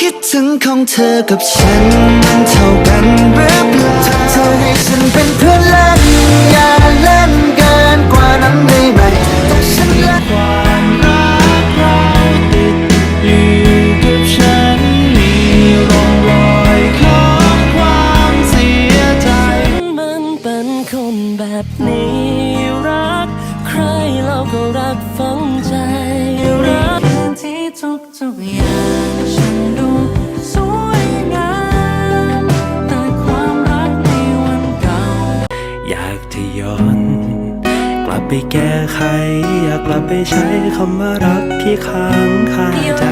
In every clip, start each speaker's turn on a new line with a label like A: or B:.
A: คิดถึงของเธอกับฉันมันเท่ากันหรือเปล่าเธอให้ฉันเป็นเพื่อนเล่น กลั
B: บไปแก้ไข อยากกลับไปใช้คำว่ารักที่ค้างคาใจ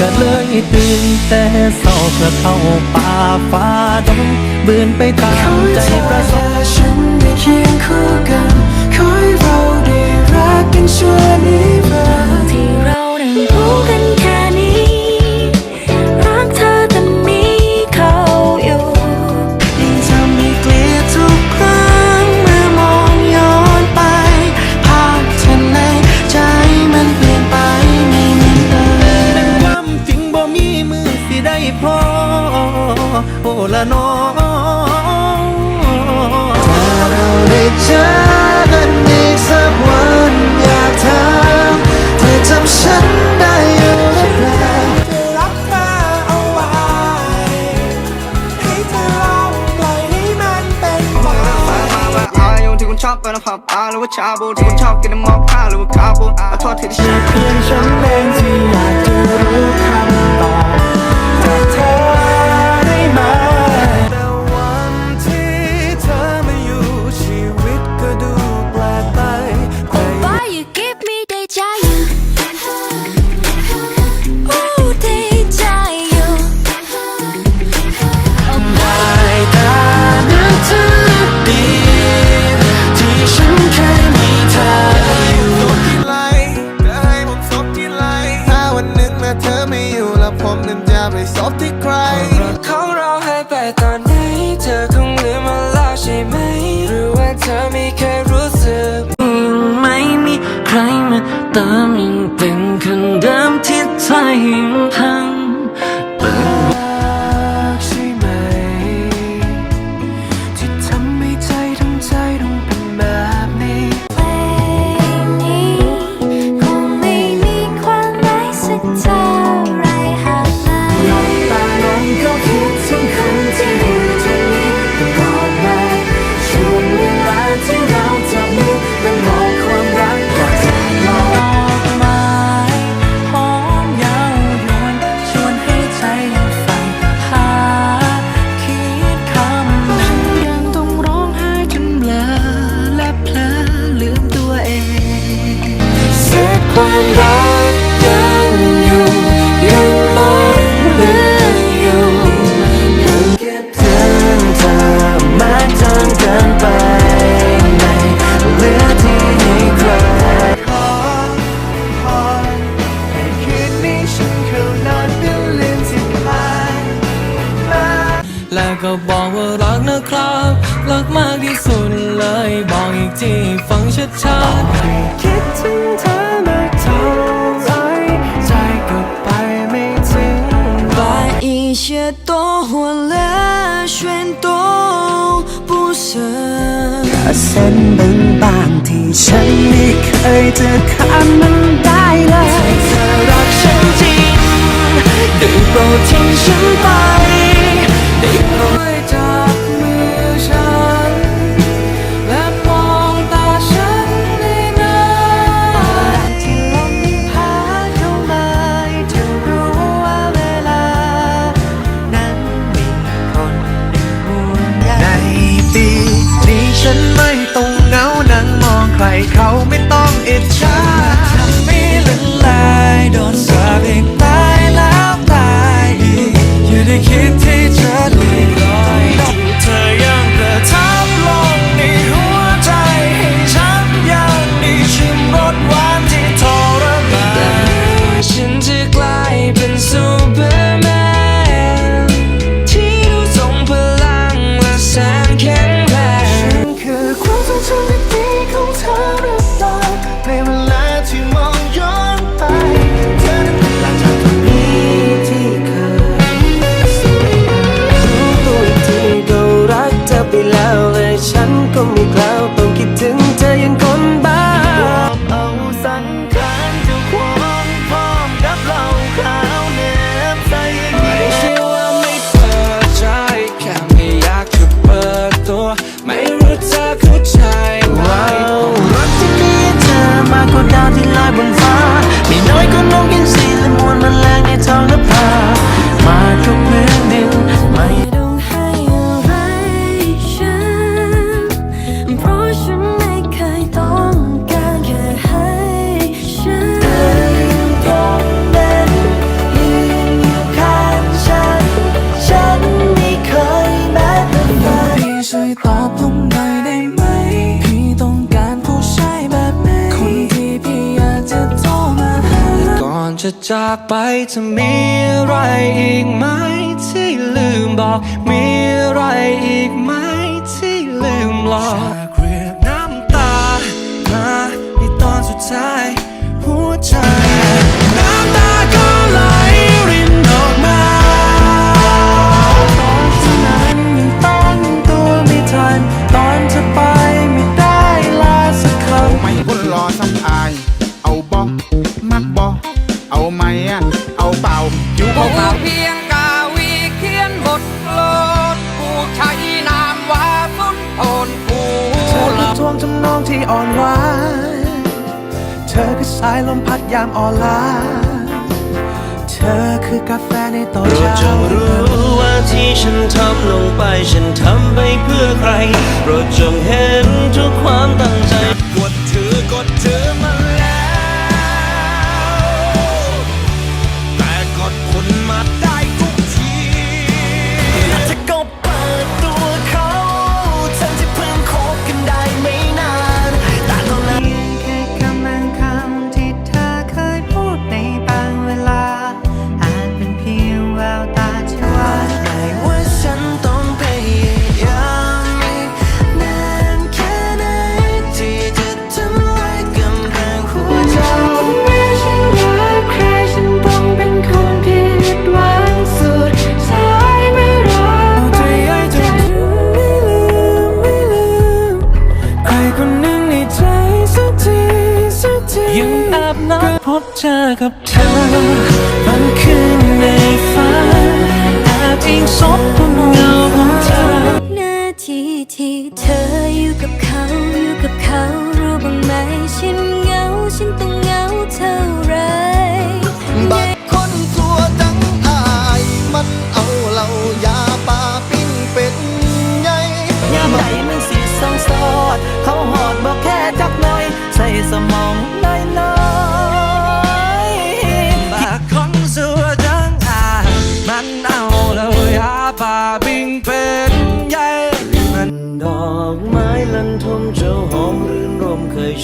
C: ก็
B: เลยตื่นแต่เศร้าเพื่อเข้าป่าฟ้าดงบืนไปตามใจประสบ
A: ฉันได้เคียงคู่กัน คอยเราได้รักกันชั่วนิรันด
B: ว่า
D: ชาบูที่คนชอบกินน้ำมอคค่าหรือว่าคาโบ
B: เอาทอด
A: เธอที่ฉันเพื่อนฉันเลย ธอไม่เคยรู้สึก
B: ไม่มีใครมาเติม
A: อี
C: ก มา
A: กที่สุ
B: ดเลย บอกอีกทีฟังชัดๆ
A: คิดถึงเธอมาเท่าไรใจก็ไปไม่ถึง
C: 把一切都活了全都不剩
A: เส้นบางบางที่ฉันไม่เคยจะข้ามมันได้เลยเธอรักฉันจริงได้โปรดทิ้งฉันไปได้โปรด จากไป
E: จะมีอะไรอีกไห
F: ม
E: ที่ลืมบอก มีอะไรอีกไหมที่ลืมหลอกจากเรียกน้ำตา มาในตอนสุดท้าย หัวใจน้ำตาก็ไหลรินออกมาตอนนั้นยังตั้งตัวไม่ทัน ตอนจะไปไม่ได้ลาสักคำ
A: ไม่
D: พูดร
E: อสักคำายลมพัดยามออลาเธอคือกาแฟในตอนเช้า
B: โปรดจงรู้ว่าที่ฉันทำลงไป ฉันทำไปเพื่อใคร โปรดจงเห็นทุกความตั้งใจ กดถือกดถือ
E: ยังแอบนัดพบเจอกับเธอบางคืนในฝันแอบอิงซบนเงาของเธอ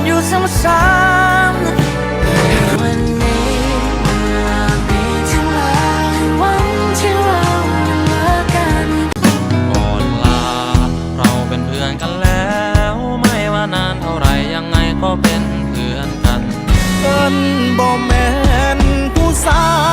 F: ดอยู่ซ้ำๆวันนี้เา
B: มีถึงแล้วันที่เรายัง
E: รักกันก่อนลา เราเป็นเพื่อน
B: กันแล้ว ไม่ว่านานเท่าไห
E: ร่ยังไงก็เป็นเพื่อนกัน เพิ่นบ่แม่นผู้สาว